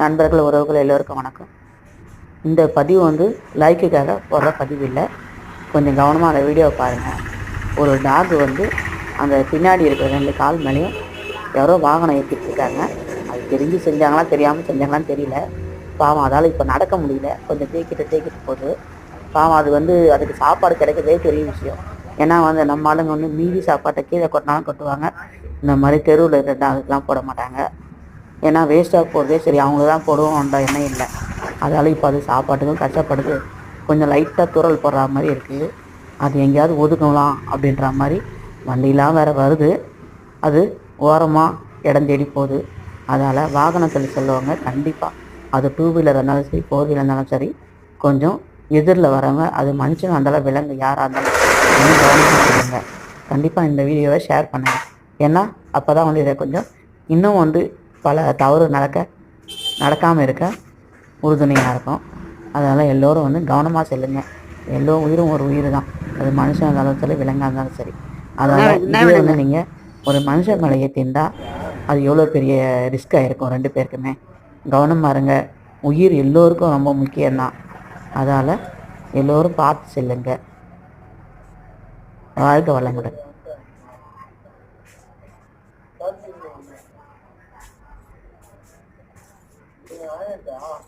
நண்பர்கள் உறவுகள் எல்லோருக்கும் வணக்கம். இந்த பதிவு வந்து லைக்குக்காக போடுற பதிவு இல்லை. கொஞ்சம் கவனமாக அந்த வீடியோவை பாருங்கள் ஒரு டாக் வந்து அந்த பின்னாடி இருக்கிற ரெண்டு கால் மேலேயும் யாரோ வாகனம் ஏற்றிட்டு இருக்காங்க. அது தெரிஞ்சு செஞ்சாங்களா தெரியாமல் செஞ்சாங்களான்னு தெரியல. பாவம் அதால் இப்போ நடக்க முடியல. கொஞ்சம் தேய்க்கிட்டு தேய்க்கிட்டு போகுது. பாவம் அது வந்து அதுக்கு சாப்பாடு கிடைக்கிறதே பெரிய விஷயம். ஏன்னா வந்து நம்ம ஆளுங்க வந்து மீதி சாப்பாட்டை கீழே கொட்டினாலும் கொட்டுவாங்க. இந்த மாதிரி தெருவில் இருக்கிற டாகுக்கெலாம் போட மாட்டாங்க. ஏன்னா வேஸ்ட்டாக போகிறதே சரி அவங்கள தான் போடுவோம்ன்ற எண்ணம் இல்லை. அதால் இப்போ அது சாப்பாட்டுக்கும் கஷ்டப்படுது. கொஞ்சம் லைட்டாக துரல் போடுற மாதிரி இருக்குது அது எங்கேயாவது ஒதுக்கலாம் அப்படின்ற மாதிரி வண்டிலாம் வேறு வருது. அது ஓரமாக இடம் தேடி போகுது. அதால் வாகனத்தில் செல்லுவங்க கண்டிப்பாக அது டூ வீலர் இருந்தாலும் சரி ஃபோர் வீலர் இருந்தாலும் சரி கொஞ்சம் எதிரில் வரவங்க அது மனுஷங்க இருந்தாலும் விலங்கு யாராக இருந்தாலும் கொஞ்சம் கண்டிப்பாக இந்த வீடியோவை ஷேர் பண்ணுங்கள் ஏன்னா அப்போ தான் வந்து இதை கொஞ்சம் இன்னும் வந்து பல தவறு நடக்க நடக்காமல் இருக்க உறுதுணையாக இருக்கும். அதனால் எல்லோரும் வந்து கவனமாக செல்லுங்க. எல்லோ உயிரும் ஒரு உயிர் தான். அது மனுஷன் இருந்தாலும் சரி விலங்காக இருந்தாலும் சரி. அதனால் இதே வந்து நீங்கள் ஒரு மனுஷன் மேலே ஏற்றிருந்தா அது எவ்வளோ பெரிய ரிஸ்க்காக இருக்கும் ரெண்டு பேருக்குமே. கவனமாக இருங்க. உயிர் எல்லோருக்கும் ரொம்ப முக்கியம்தான். அதால் எல்லோரும் பார்த்து செல்லுங்க. வாழ்க வளமுடன். 两人一啊